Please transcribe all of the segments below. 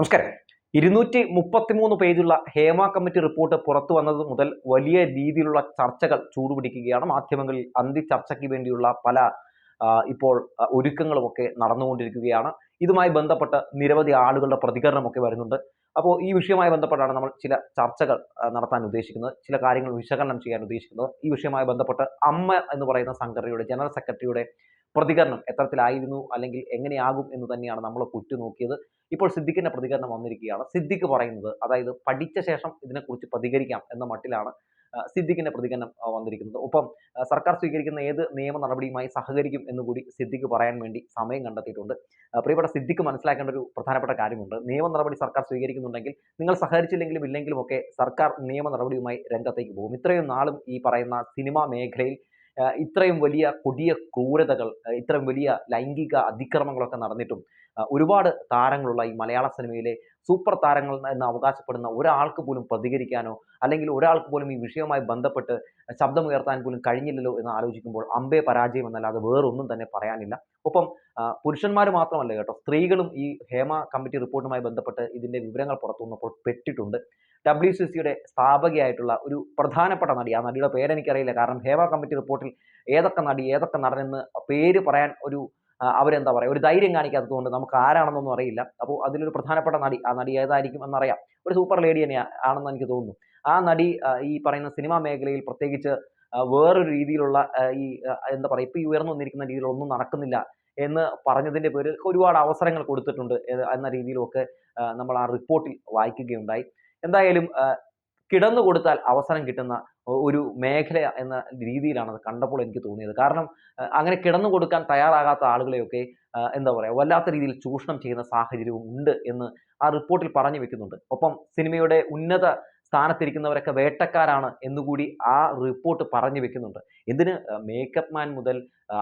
നമസ്കാരം. ഇരുന്നൂറ്റി മുപ്പത്തിമൂന്ന് പേജുള്ള ഹേമ കമ്മിറ്റി റിപ്പോർട്ട് പുറത്തു വന്നത് മുതൽ വലിയ രീതിയിലുള്ള ചർച്ചകൾ ചൂടുപിടിക്കുകയാണ്. മാധ്യമങ്ങളിൽ അന്തി ചർച്ചയ്ക്ക് വേണ്ടിയുള്ള പല ഇപ്പോൾ ഒരുക്കങ്ങളുമൊക്കെ നടന്നുകൊണ്ടിരിക്കുകയാണ്. ഇതുമായി ബന്ധപ്പെട്ട് നിരവധി ആളുകളുടെ പ്രതികരണമൊക്കെ വരുന്നുണ്ട്. അപ്പോൾ ഈ വിഷയവുമായി ബന്ധപ്പെട്ടാണ് നമ്മൾ ചില ചർച്ചകൾ നടത്താൻ ഉദ്ദേശിക്കുന്നത്. ചില കാര്യങ്ങൾ വിശകലനം ചെയ്യാൻ ഉദ്ദേശിക്കുന്നത്. ഈ വിഷയവുമായി ബന്ധപ്പെട്ട് അമ്മ എന്ന് പറയുന്ന സംഘടനയുടെ ജനറൽ സെക്രട്ടറിയുടെ പ്രതികരണം എത്തരത്തിലായിരുന്നു അല്ലെങ്കിൽ എങ്ങനെയാകും എന്ന് തന്നെയാണ് നമ്മൾ ഉറ്റുനോക്കിയത്. ഇപ്പോൾ സിദ്ദിഖിന്റെ പ്രതികരണം വന്നിരിക്കുകയാണ്. സിദ്ദിഖ് പറയുന്നത് അതായത് പഠിച്ച ശേഷം ഇതിനെക്കുറിച്ച് പ്രതികരിക്കാം എന്ന മട്ടിലാണ് സിദ്ദിഖിന്റെ പ്രതികരണം വന്നിരിക്കുന്നത്. ഒപ്പം സർക്കാർ സ്വീകരിക്കുന്ന ഏത് നിയമ നടപടിയുമായി സഹകരിക്കും എന്നുകൂടി സിദ്ദിഖ് പറയാൻ വേണ്ടി സമയം കണ്ടെത്തിയിട്ടുണ്ട്. പ്രിയപ്പെട്ട സിദ്ദിഖ് മനസ്സിലാക്കേണ്ട ഒരു പ്രധാനപ്പെട്ട കാര്യമുണ്ട്. നിയമ നടപടി സർക്കാർ സ്വീകരിക്കുന്നുണ്ടെങ്കിൽ നിങ്ങൾ സഹകരിച്ചില്ലെങ്കിലും ഇല്ലെങ്കിലും ഒക്കെ സർക്കാർ നിയമ നടപടിയുമായി രംഗത്തേക്ക് പോകും. ഇത്രയും നാളും ഈ പറയുന്ന സിനിമാ മേഖലയിൽ ഇത്രയും വലിയ കൊടിയ ക്രൂരതകൾ ഇത്രയും വലിയ ലൈംഗിക അതിക്രമങ്ങളൊക്കെ നടന്നിട്ടും ഒരുപാട് താരങ്ങളുള്ള ഈ മലയാള സിനിമയിലെ സൂപ്പർ താരങ്ങൾ എന്ന് അവകാശപ്പെടുന്ന ഒരാൾക്ക് പോലും പ്രതികരിക്കാനോ അല്ലെങ്കിൽ ഒരാൾക്ക് പോലും ഈ വിഷയവുമായി ബന്ധപ്പെട്ട് ശബ്ദമുയർത്താൻ പോലും കഴിഞ്ഞില്ലല്ലോ എന്ന് ആലോചിക്കുമ്പോൾ അമ്പേ പരാജയം എന്നല്ലാതെ വേറൊന്നും തന്നെ പറയാനില്ല. ഒപ്പം പുരുഷന്മാർ മാത്രമല്ല കേട്ടോ സ്ത്രീകളും ഈ ഹേമ കമ്മിറ്റി റിപ്പോർട്ടുമായി ബന്ധപ്പെട്ട് ഇതിന്റെ വിവരങ്ങൾ പുറത്തു വന്നപ്പോൾ പെട്ടിട്ടുണ്ട്. ഡബ്ല്യു സി സിയുടെ സ്ഥാപകയായിട്ടുള്ള ഒരു പ്രധാനപ്പെട്ട നടി. ആ നടിയുടെ പേരെനിക്കറിയില്ല. കാരണം ഹേവ കമ്മിറ്റി റിപ്പോർട്ടിൽ ഏതൊക്കെ നടി ഏതൊക്കെ നടനെന്ന് പേര് പറയാൻ ഒരു അവരെന്താ പറയുക ഒരു ധൈര്യം കാണിക്കാത്തത് കൊണ്ട് നമുക്ക് ആരാണെന്നൊന്നും അറിയില്ല. അപ്പോൾ അതിലൊരു പ്രധാനപ്പെട്ട നടി ആ നടി ഏതായിരിക്കും എന്നറിയാം. ഒരു സൂപ്പർ ലേഡി തന്നെ ആണെന്ന് എനിക്ക് തോന്നുന്നു. ആ നടി ഈ പറയുന്ന സിനിമാ മേഖലയിൽ പ്രത്യേകിച്ച് വേറൊരു രീതിയിലുള്ള ഈ എന്താ പറയുക ഇപ്പോൾ ഈ ഉയർന്നു വന്നിരിക്കുന്ന രീതിയിലൊന്നും നടക്കുന്നില്ല എന്ന് പറഞ്ഞതിന്റെ പേരിൽ ഒരുപാട് അവസരങ്ങൾ കൊടുത്തിട്ടുണ്ട് എന്ന രീതിയിലൊക്കെ നമ്മൾ ആ റിപ്പോർട്ടിൽ വായിക്കുകയുണ്ടായി. എന്തായാലും കിടന്നു കൊടുത്താൽ അവസരം കിട്ടുന്ന ഒരു മേഖല എന്ന രീതിയിലാണ് അത് കണ്ടപ്പോൾ എനിക്ക് തോന്നിയത്. കാരണം അങ്ങനെ കിടന്നു കൊടുക്കാൻ തയ്യാറാകാത്ത ആളുകളെയൊക്കെ എന്താ പറയുക വല്ലാത്ത രീതിയിൽ ചൂഷണം ചെയ്യുന്ന സാഹചര്യവും ഉണ്ട് എന്ന് ആ റിപ്പോർട്ടിൽ പറഞ്ഞു വെക്കുന്നുണ്ട്. ഒപ്പം സിനിമയുടെ ഉന്നത സ്ഥാനത്തിരിക്കുന്നവരൊക്കെ വേട്ടക്കാരാണ് എന്നുകൂടി ആ റിപ്പോർട്ട് പറഞ്ഞു വെക്കുന്നുണ്ട്. എന്തിന് മേക്കപ്പ് മാൻ മുതൽ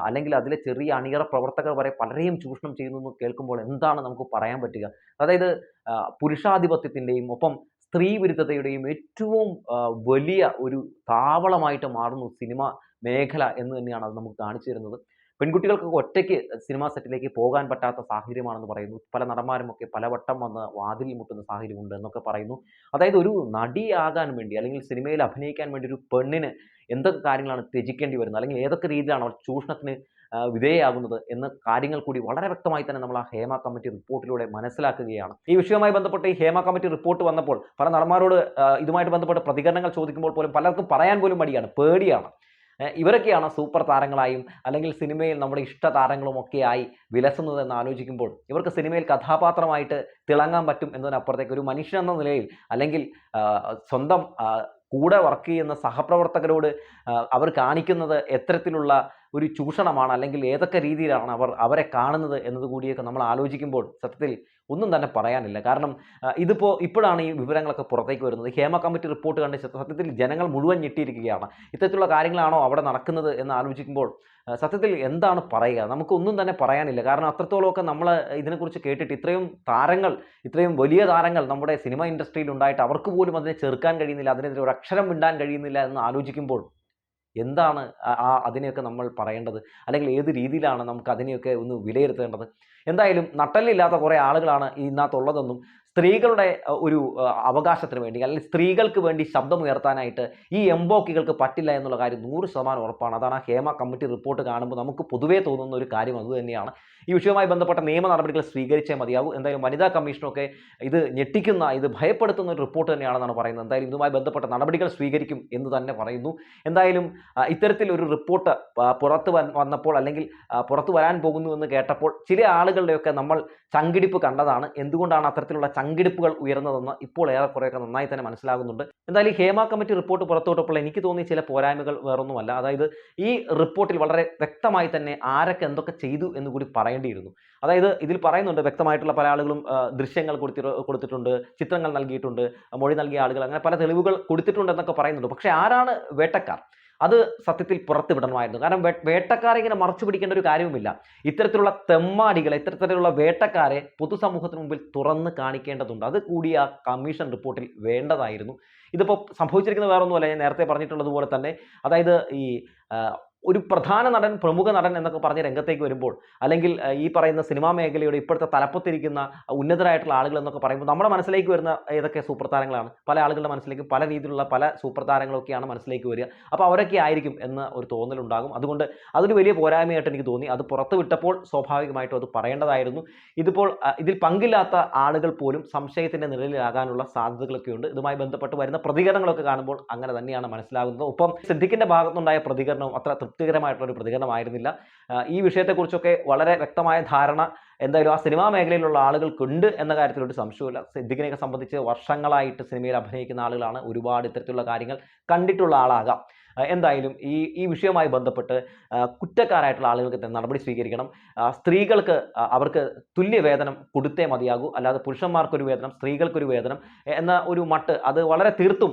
അല്ലെങ്കിൽ അതിലെ ചെറിയ അണിയറ പ്രവർത്തകർ വരെ പലരെയും ചൂഷണം ചെയ്യുന്നു എന്ന് കേൾക്കുമ്പോൾ എന്താണ് നമുക്ക് പറയാൻ പറ്റുക? അതായത് പുരുഷാധിപത്യത്തിന്റെയും ഒപ്പം സ്ത്രീ വിരുദ്ധതയുടെയും ഏറ്റവും വലിയ ഒരു താവളമായിട്ട് മാറുന്നു സിനിമ മേഖല എന്ന് തന്നെയാണ് അത് നമുക്ക് കാണിച്ചു തരുന്നത്. പെൺകുട്ടികൾക്ക് ഒറ്റയ്ക്ക് സിനിമാ സെറ്റിലേക്ക് പോകാൻ പറ്റാത്ത സാഹചര്യമാണെന്ന് പറയുന്നു. പല നടന്മാരുമൊക്കെ പലവട്ടം വന്ന് വാതിൽ മുട്ടുന്ന സാഹചര്യമുണ്ട് എന്നൊക്കെ പറയുന്നു. അതായത് ഒരു നടിയാകാൻ വേണ്ടി അല്ലെങ്കിൽ സിനിമയിൽ അഭിനയിക്കാൻ വേണ്ടി ഒരു പെണ്ണിന് എന്തൊക്കെ കാര്യങ്ങളാണ് ത്യജിക്കേണ്ടി വരുന്നത്? അല്ലെങ്കിൽ ഏതൊക്കെ രീതിയിലാണ് അവർ ചൂഷണത്തിന് വിധേയയാകുന്നത് എന്ന കാര്യങ്ങൾ കൂടി വളരെ വ്യക്തമായി തന്നെ നമ്മൾ ആ ഹേമ കമ്മിറ്റി റിപ്പോർട്ടിലൂടെ മനസ്സിലാക്കുകയാണ്. ഈ വിഷയവുമായി ബന്ധപ്പെട്ട് ഈ ഹേമ കമ്മിറ്റി റിപ്പോർട്ട് വന്നപ്പോൾ പല നടന്മാരോട് ഇതുമായിട്ട് ബന്ധപ്പെട്ട് പ്രതികരണങ്ങൾ ചോദിക്കുമ്പോൾ പോലും പലർക്കും പറയാൻ പോലും മടിയാണ് പേടിയാണ്. ഇവരൊക്കെയാണ് സൂപ്പർ താരങ്ങളായും അല്ലെങ്കിൽ സിനിമയിൽ നമ്മുടെ ഇഷ്ട താരങ്ങളും ഒക്കെയായി വിലസുന്നത് എന്ന് ആലോചിക്കുമ്പോൾ ഇവർക്ക് സിനിമയിൽ കഥാപാത്രമായിട്ട് തിളങ്ങാൻ പറ്റും എന്നതിനപ്പുറത്തേക്ക് ഒരു മനുഷ്യൻ എന്ന നിലയിൽ അല്ലെങ്കിൽ സ്വന്തം കൂടെ വർക്ക് ചെയ്യുന്ന സഹപ്രവർത്തകരോട് അവർ കാണിക്കുന്നത് എത്തരത്തിലുള്ള ഒരു ചൂഷണമാണ് അല്ലെങ്കിൽ ഏതൊക്കെ രീതിയിലാണ് അവർ അവരെ കാണുന്നത് എന്നത് കൂടിയൊക്കെ നമ്മൾ ആലോചിക്കുമ്പോൾ സത്യത്തിൽ ഒന്നും തന്നെ പറയാനില്ല. കാരണം ഇതിപ്പോൾ ഇപ്പോഴാണ് ഈ വിവരങ്ങളൊക്കെ പുറത്തേക്ക് വരുന്നത്. ഹേമ കമ്മിറ്റി റിപ്പോർട്ട് കണ്ട് സത്യത്തിൽ ജനങ്ങൾ മുഴുവൻ ഞെട്ടിയിരിക്കുകയാണ്. ഇത്തരത്തിലുള്ള കാര്യങ്ങളാണോ അവിടെ നടക്കുന്നത് എന്ന് ആലോചിക്കുമ്പോൾ സത്യത്തിൽ എന്താണ് പറയുക? നമുക്കൊന്നും തന്നെ പറയാനില്ല. കാരണം അത്രത്തോളമൊക്കെ നമ്മൾ ഇതിനെക്കുറിച്ച് കേട്ടിട്ട് ഇത്രയും താരങ്ങൾ ഇത്രയും വലിയ താരങ്ങൾ നമ്മുടെ സിനിമ ഇൻഡസ്ട്രിയിൽ ഉണ്ടായിട്ട് അവർക്ക് പോലും അതിനെ ചെറുക്കാൻ കഴിയുന്നില്ല. അതിനെതിരെ ഒരു അക്ഷരം മിണ്ടാൻ കഴിയുന്നില്ല എന്ന് ആലോചിക്കുമ്പോൾ എന്താണ് ആ- അതിനെയൊക്കെ നമ്മൾ പറയേണ്ടത്? അല്ലെങ്കിൽ ഏത് രീതിയിലാണ് നമുക്ക് അതിനെയൊക്കെ ഒന്ന് വിലയിരുത്തേണ്ടത്? എന്തായാലും നട്ടല്ലില്ലാത്ത കുറേ ആളുകളാണ് ഇതിനകത്തുള്ളതെന്നും സ്ത്രീകളുടെ ഒരു അവകാശത്തിന് വേണ്ടി അല്ലെങ്കിൽ സ്ത്രീകൾക്ക് വേണ്ടി ശബ്ദമുയർത്താനായിട്ട് ഈ എംബോക്കികൾക്ക് പറ്റില്ല എന്നുള്ള കാര്യം നൂറ് ശതമാനം ഉറപ്പാണ്. അതാണ് ആ ഹേമ കമ്മിറ്റി റിപ്പോർട്ട് കാണുമ്പോൾ നമുക്ക് പൊതുവേ തോന്നുന്ന ഒരു കാര്യം അതുതന്നെയാണ് ഈ വിഷയവുമായി ബന്ധപ്പെട്ട നിയമ നടപടികൾ സ്വീകരിച്ചേ മതിയാവും. എന്തായാലും വനിതാ കമ്മീഷനൊക്കെ ഇത് ഞെട്ടിക്കുന്ന ഇത് ഭയപ്പെടുത്തുന്ന ഒരു റിപ്പോർട്ട് തന്നെയാണെന്നാണ് പറയുന്നത്. എന്തായാലും ഇതുമായി ബന്ധപ്പെട്ട നടപടികൾ സ്വീകരിക്കും എന്ന് തന്നെ പറയുന്നു. എന്തായാലും ഇത്തരത്തിൽ ഒരു റിപ്പോർട്ട് പുറത്ത് വന്നപ്പോൾ അല്ലെങ്കിൽ പുറത്തു വരാൻ പോകുന്നു എന്ന് കേട്ടപ്പോൾ ചില ആളുകളുടെയൊക്കെ നമ്മൾ ചങ്കിടിപ്പ് കണ്ടതാണ്. എന്തുകൊണ്ടാണ് അത്തരത്തിലുള്ള ചങ്കിടിപ്പുകൾ ഉയർന്നതെന്ന് ഇപ്പോൾ ഏറെക്കുറെയൊക്കെ നന്നായി തന്നെ മനസ്സിലാകുന്നുണ്ട്. എന്തായാലും ഹേമ കമ്മിറ്റി റിപ്പോർട്ട് പുറത്തുവിട്ടപ്പോൾ എനിക്ക് തോന്നിയ ചില പോരായ്മകൾ വേറൊന്നുമല്ല. അതായത് ഈ റിപ്പോർട്ടിൽ വളരെ വ്യക്തമായി തന്നെ ആരൊക്കെ എന്തൊക്കെ ചെയ്തു എന്ന് കൂടി പറയേണ്ടിയിരുന്നു. അതായത് ഇതിൽ പറയുന്നുണ്ട് വ്യക്തമായിട്ടുള്ള പല ആളുകളും ദൃശ്യങ്ങൾ കൊടുത്തി കൊടുത്തിട്ടുണ്ട് ചിത്രങ്ങൾ നൽകിയിട്ടുണ്ട് മൊഴി നൽകിയ ആളുകൾ അങ്ങനെ പല തെളിവുകൾ കൊടുത്തിട്ടുണ്ട് എന്നൊക്കെ പറയുന്നുണ്ട്. പക്ഷേ ആരാണ് വേട്ടക്കാർ? അത് സത്യത്തിൽ പുറത്ത് വിടണമായിരുന്നു. കാരണം വേട്ടക്കാരെ ഇങ്ങനെ മറച്ചു പിടിക്കേണ്ട ഒരു കാര്യവുമില്ല. ഇത്തരത്തിലുള്ള തെമ്മാടികളെ ഇത്തരത്തിലുള്ള വേട്ടക്കാരെ പൊതുസമൂഹത്തിന് മുമ്പിൽ തുറന്ന് കാണിക്കേണ്ടതുണ്ട്. അത് കൂടി ആ കമ്മീഷൻ റിപ്പോർട്ടിൽ വേണ്ടതായിരുന്നു. ഇതിപ്പോൾ സംഭവിച്ചിരിക്കുന്നത് വേറൊന്നുമല്ല. ഞാൻ നേരത്തെ പറഞ്ഞിട്ടുള്ളതുപോലെ തന്നെ അതായത് ഈ ഒരു പ്രധാന നടൻ പ്രമുഖ നടൻ എന്നൊക്കെ പറഞ്ഞ് രംഗത്തേക്ക് വരുമ്പോൾ അല്ലെങ്കിൽ ഈ പറയുന്ന സിനിമാ മേഖലയുടെ ഇപ്പോഴത്തെ തലപ്പത്തിരിക്കുന്ന ഉന്നതരായിട്ടുള്ള ആളുകൾ എന്നൊക്കെ പറയുമ്പോൾ നമ്മുടെ മനസ്സിലേക്ക് വരുന്ന ഏതൊക്കെ സൂപ്പർ താരങ്ങളാണ് പല ആളുകളുടെ മനസ്സിലേക്ക് പല രീതിയിലുള്ള പല സൂപ്പർ താരങ്ങളൊക്കെയാണ് മനസ്സിലേക്ക് വരിക. അപ്പോൾ അവരൊക്കെ ആയിരിക്കും എന്ന് ഒരു തോന്നലുണ്ടാകും. അതുകൊണ്ട് അതൊരു വലിയ പോരായ്മയായിട്ട് എനിക്ക് തോന്നി. അത് പുറത്ത് വിട്ടപ്പോൾ സ്വാഭാവികമായിട്ടും അത് പറയേണ്ടതായിരുന്നു. ഇതിപ്പോൾ ഇതിൽ പങ്കില്ലാത്ത ആളുകൾ പോലും സംശയത്തിന്റെ നിഴലിലാകാനുള്ള സാധ്യതകളൊക്കെ ഉണ്ട്. ഇതുമായി ബന്ധപ്പെട്ട് വരുന്ന പ്രതികരണങ്ങളൊക്കെ കാണുമ്പോൾ അങ്ങനെ തന്നെയാണ് മനസ്സിലാകുന്നത്. ഒപ്പം സിദ്ധിക്കിന്റെ ഭാഗത്തുണ്ടായ പ്രതികരണവും അത്ര തൃപ്തികരമായിട്ടുള്ള ഒരു പ്രതികരണമായിരുന്നില്ല ഈ വിഷയത്തെക്കുറിച്ചൊക്കെ വളരെ വ്യക്തമായ ധാരണ എന്തായാലും ആ സിനിമാ മേഖലയിലുള്ള ആളുകൾക്കുണ്ട് എന്ന കാര്യത്തിൽ ഒരു സംശയമില്ല സിദ്ദിഖിനെയൊക്കെ സംബന്ധിച്ച് വർഷങ്ങളായിട്ട് സിനിമയിൽ അഭിനയിക്കുന്ന ആളുകളാണ് ഒരുപാട് ഇത്തരത്തിലുള്ള കാര്യങ്ങൾ കണ്ടിട്ടുള്ള ആളാകാം. എന്തായാലും ഈ ഈ വിഷയവുമായി ബന്ധപ്പെട്ട് കുറ്റക്കാരായിട്ടുള്ള ആളുകൾക്ക് തന്നെ നടപടി സ്വീകരിക്കണം. സ്ത്രീകൾക്ക് അവർക്ക് തുല്യ വേതനം കൊടുത്തേ മതിയാകൂ. അല്ലാതെ പുരുഷന്മാർക്കൊരു വേതനം സ്ത്രീകൾക്കൊരു വേതനം എന്ന ഒരു മട്ട് അത് വളരെ തീർത്തും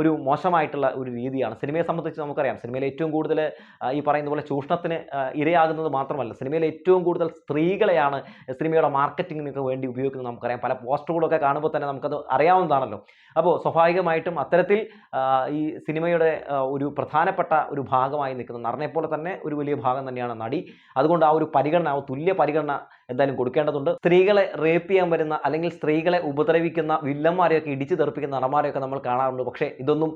ഒരു മോശമായിട്ടുള്ള ഒരു രീതിയാണ്. സിനിമയെ സംബന്ധിച്ച് നമുക്കറിയാം. സിനിമയിൽ ഏറ്റവും കൂടുതൽ ഈ പറയുന്ന പോലെ ചൂഷണത്തിന് ഇരയാകുന്നത് മാത്രമല്ല. സിനിമയിൽ ഏറ്റവും കൂടുതൽ സ്ത്രീകളെയാണ് സിനിമയുടെ മാർക്കറ്റിങ്ങിനൊക്കെ വേണ്ടി ഉപയോഗിക്കുന്നത് നമുക്കറിയാം. പല പോസ്റ്ററുകളൊക്കെ കാണുമ്പോൾ തന്നെ നമുക്കത് അറിയാവുന്നതാണല്ലോ. അപ്പോൾ സ്വാഭാവികമായിട്ടും അത്തരത്തിൽ ഈ സിനിമയുടെ ആ, പ്രധാനപ്പെട്ട ഒരു ഭാഗമായി നിൽക്കുന്നത്. നടനെ പോലെ തന്നെ ഒരു വലിയ ഭാഗം തന്നെയാണ് നടി. അതുകൊണ്ട് ആ ഒരു പരിഗണന തുല്യ പരിഗണന എന്തായാലും കൊടുക്കേണ്ടതുണ്ട്. സ്ത്രീകളെ റേപ്പ് ചെയ്യാൻ വരുന്ന അല്ലെങ്കിൽ സ്ത്രീകളെ ഉപദ്രവിക്കുന്ന വില്ലന്മാരെയൊക്കെ ഇടിച്ചു തെറിപ്പിക്കുന്ന നടന്മാരെയൊക്കെ നമ്മൾ കാണാറുണ്ട്. പക്ഷേ ഇതൊന്നും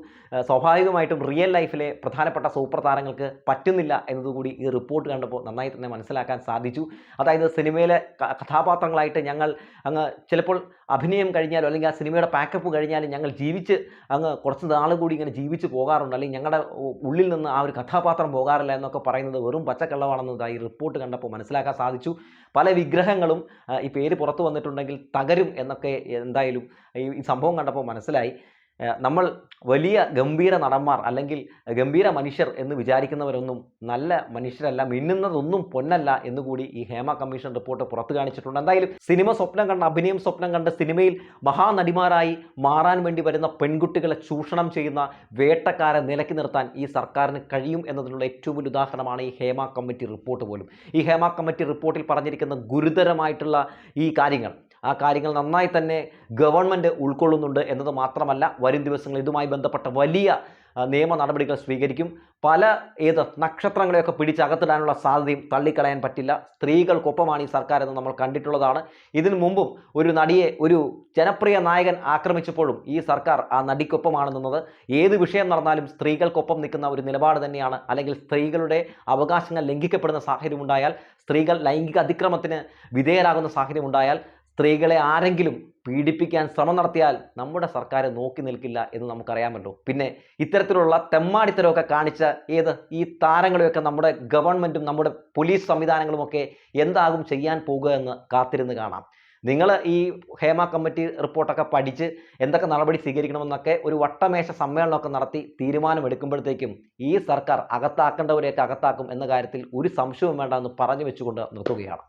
സ്വാഭാവികമായിട്ടും റിയൽ ലൈഫിലെ പ്രധാനപ്പെട്ട സൂപ്പർ താരങ്ങൾക്ക് പറ്റുന്നില്ല എന്നതുകൂടി ഈ റിപ്പോർട്ട് കണ്ടപ്പോൾ നന്നായി തന്നെ മനസ്സിലാക്കാൻ സാധിച്ചു. അതായത് സിനിമയിലെ കഥാപാത്രങ്ങളായിട്ട് ഞങ്ങൾ അങ്ങ് ചിലപ്പോൾ അഭിനയം കഴിഞ്ഞാലോ അല്ലെങ്കിൽ ആ സിനിമയുടെ പാക്കപ്പ് കഴിഞ്ഞാലും ഞങ്ങൾ ജീവിച്ച് അങ്ങ് കുറച്ച് നാൾ കൂടി ഇങ്ങനെ ജീവിച്ച് പോകാറുണ്ട്. അല്ലെങ്കിൽ ഞങ്ങളുടെ ഉള്ളിൽ നിന്ന് ആ ഒരു കഥാപാത്രം പോകാറില്ല എന്നൊക്കെ പറയുന്നത് വെറും പച്ചക്കള്ളമാണെന്ന് ഈ റിപ്പോർട്ട് കണ്ടപ്പോൾ മനസ്സിലാക്കാൻ സാധിച്ചു. പല വിഗ്രഹങ്ങളും ഈ പേര് പുറത്തു വന്നിട്ടുണ്ടെങ്കിൽ തകരും എന്നൊക്കെ എന്തായാലും ഈ സംഭവം കണ്ടപ്പോൾ മനസ്സിലായി. നമ്മൾ വലിയ ഗംഭീര നടന്മാർ അല്ലെങ്കിൽ ഗംഭീര മനുഷ്യർ എന്ന് വിചാരിക്കുന്നവരൊന്നും നല്ല മനുഷ്യരല്ല മിന്നുന്നതൊന്നും പൊന്നല്ല എന്നുകൂടി ഈ ഹേമ കമ്മീഷൻ റിപ്പോർട്ട് പുറത്തു കാണിച്ചിട്ടുണ്ട്. എന്തായാലും സിനിമ സ്വപ്നം കണ്ട് അഭിനയം സ്വപ്നം കണ്ട് സിനിമയിൽ മഹാനടിമാരായി മാറാൻ വേണ്ടി വരുന്ന പെൺകുട്ടികളെ ചൂഷണം ചെയ്യുന്ന വേട്ടക്കാരെ നിലക്കി നിർത്താൻ ഈ സർക്കാരിന് കഴിയും എന്നതിനുള്ള ഏറ്റവും വലിയ ഉദാഹരണമാണ് ഈ ഹേമ കമ്മിറ്റി റിപ്പോർട്ട് പോലും. ഈ ഹേമ കമ്മിറ്റി റിപ്പോർട്ടിൽ പറഞ്ഞിരിക്കുന്ന ഗുരുതരമായിട്ടുള്ള ഈ കാര്യങ്ങൾ ആ കാര്യങ്ങൾ നന്നായി തന്നെ ഗവൺമെന്റ് ഉൾക്കൊള്ളുന്നുണ്ട് എന്നത് മാത്രമല്ല വരും ദിവസങ്ങളിൽ ഇതുമായി ബന്ധപ്പെട്ട വലിയ നിയമ നടപടികൾ സ്വീകരിക്കും. പല ഏത് നക്ഷത്രങ്ങളെയൊക്കെ പിടിച്ചകത്തിടാനുള്ള സാധ്യതയും തള്ളിക്കളയാൻ പറ്റില്ല. സ്ത്രീകൾക്കൊപ്പമാണ് ഈ സർക്കാർ എന്ന് നമ്മൾ കണ്ടിട്ടുള്ളതാണ്. ഇതിനു മുമ്പും ഒരു നടിയെ ഒരു ജനപ്രിയ നായകൻ ആക്രമിച്ചപ്പോഴും ഈ സർക്കാർ ആ നടിക്കൊപ്പമാണ് നിന്നത്. ഏത് വിഷയം നടന്നാലും സ്ത്രീകൾക്കൊപ്പം നിൽക്കുന്ന ഒരു നിലപാട് തന്നെയാണ്. അല്ലെങ്കിൽ സ്ത്രീകളുടെ അവകാശങ്ങൾ ലംഘിക്കപ്പെടുന്ന സാഹചര്യം ഉണ്ടായാൽ സ്ത്രീകൾ ലൈംഗിക അതിക്രമത്തിന് വിധേയരാകുന്ന സാഹചര്യം ഉണ്ടായാൽ സ്ത്രീകളെ ആരെങ്കിലും പീഡിപ്പിക്കാൻ ശ്രമം നടത്തിയാൽ നമ്മുടെ സർക്കാർ നോക്കി നിൽക്കില്ല എന്ന് നമുക്കറിയാമല്ലോ. പിന്നെ ഇത്തരത്തിലുള്ള തെമ്മാടിത്തരമൊക്കെ കാണിച്ച ഏത് ഈ താരങ്ങളെയൊക്കെ നമ്മുടെ ഗവൺമെന്റും നമ്മുടെ പോലീസ് സംവിധാനങ്ങളുമൊക്കെ എന്താകും ചെയ്യാൻ പോകുക എന്ന് കാത്തിരുന്ന് കാണാം. നിങ്ങൾ ഈ ഹേമ കമ്മിറ്റി റിപ്പോർട്ടൊക്കെ പഠിച്ച് എന്തൊക്കെ നടപടി സ്വീകരിക്കണമെന്നൊക്കെ ഒരു വട്ടമേശ സമ്മേളനമൊക്കെ നടത്തി തീരുമാനമെടുക്കുമ്പോഴത്തേക്കും ഈ സർക്കാർ അകത്താക്കേണ്ടവരെയൊക്കെ അകത്താക്കും എന്ന കാര്യത്തിൽ ഒരു സംശയവും വേണ്ട എന്ന് പറഞ്ഞു വെച്ചുകൊണ്ട് നിർത്തുകയാണ്.